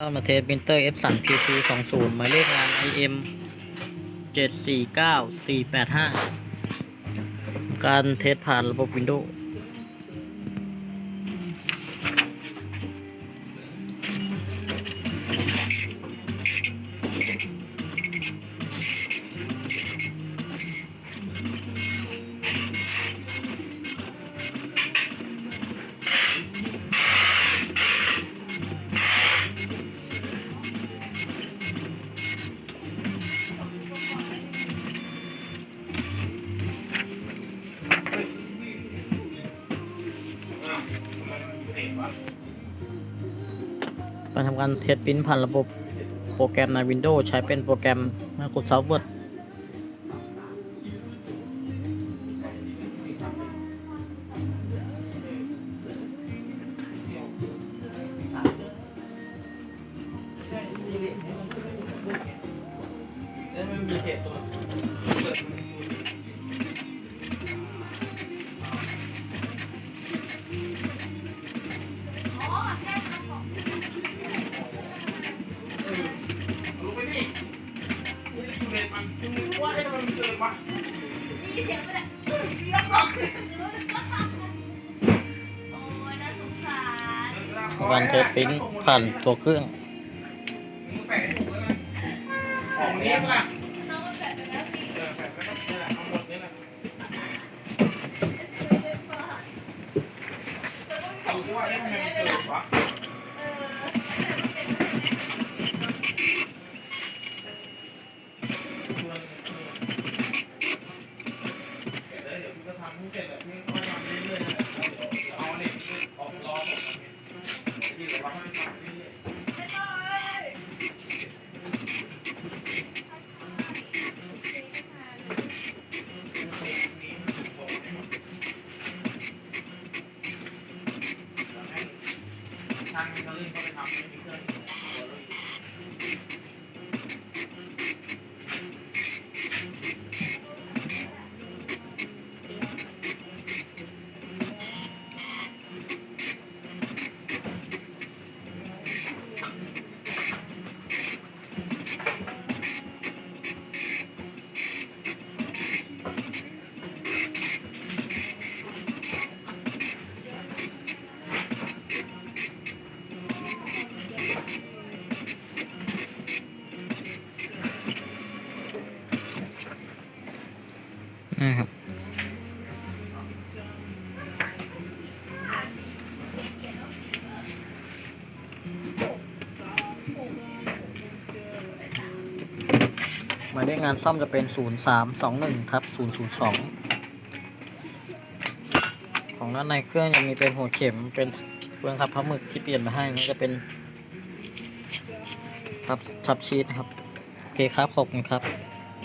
เข้ามาเทสปรินเตอร์ F สัน PT 2 0หมายเลขงาน IM 749485 การเทสผ่านระบบ Windows การทำการเทสปรินท์ผ่านระบบโปรแกรมใน Windows ใช้เป็นโปรแกรม Microsoft Word มีเสียงไปเลยโอ้ยน่าสงสารการเทปรินผ่านตัวเครื่องของนี้ละน้องมันแบบไปแล้วสิเออแบบแล้วก็เนี่ยแหละทั้งหมดนี่แหละเอาสิว่าเอ๊ะทำไมมันเกิดวะ เสร็จแบบพี่ก็ทำเรื่อยๆนะเอาเนี่ยออกรอผมพี่ก็รับให้ทำเรื่อยทางนี้เขาเล่นเขาไปทำไม่มีเครื่อง นะครับ หมายเลขงานซ่อมจะเป็น 0321ทับ002 ของด้านในเครื่องยังมีเป็นหัวเข็มเป็นเฟืองทับพระหมึกที่เปลี่ยนมาให้นี่จะเป็นทับทับชีตครับ โอเคครับ ขอบคุณครับ